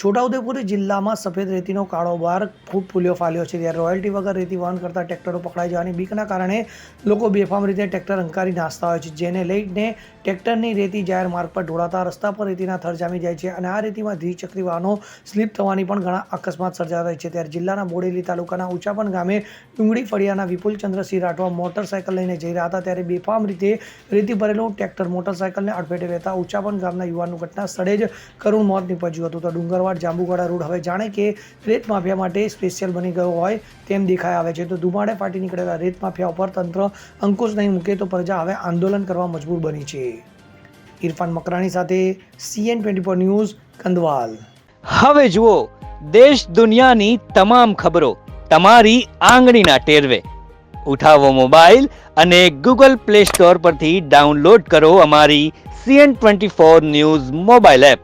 છોટાઉદેપુર જિલ્લામાં સફેદ રેતીનો કારોબાર ખૂબ ફૂલ્યો ફાલ્યો છે. ત્યારે રોયલ્ટી વગર રેતી વહન કરતા ટ્રેક્ટરો પકડાઈ જવાની બીકના કારણે લોકો બેફામ રીતે ટ્રેક્ટર અંકારી નાસતા હોય છે, જેને લઈને ટ્રેક્ટરની રેતી જાહેર માર્ગ પર ઢોળાતા રસ્તા પર રેતીના થર જામી જાય છે અને આ રેતીમાં દ્વિચક્રી વાહનો સ્લીપ થવાની પણ ઘણા અકસ્માત સર્જાતા હોય છે. ત્યારે જિલ્લાના બોડેલી તાલુકાના ઉચાપન ગામે ડુંગળી ફળિયાના વિપુલ ચંદ્રસિંહ રાઠવા મોટરસાયકલ લઈને જઈ રહ્યા હતા. ત્યારે બેફામ રીતે રેતી ભરેલું ટ્રેક્ટર મોટરસાયકલને અડફેટે રહેતા ઉચાપન ગામના યુવાનનું ઘટના સ્થળે જ કરુણ મોત નીપજ્યું હતું. તો ડુંગરવાડ જાંબુવાડા રોડ હવે જાણે કે રેત માફિયા માટે સ્પેશિયલ બની ગયો હોય તેમ દેખાઈ આવે છે. તો ધુમાડે ફાટી નીકળેલા રેત માફિયા ઉપર તંત્ર અંકુશ નહીં મૂકે તો પ્રજા હવે આંદોલન કરવા મજબૂર બની છે. ઇરફાન મકરાણી સાથે CN twenty four news, Kandwal. હવે જુઓ, દેશ દુનિયાની તમામ ખબરો તમારી આંગળીના ટેરવે. ઉઠાવો મોબાઈલ અને ગૂગલ પ્લે સ્ટોર પરથી ડાઉનલોડ કરો અમારી CN twenty four news mobile app.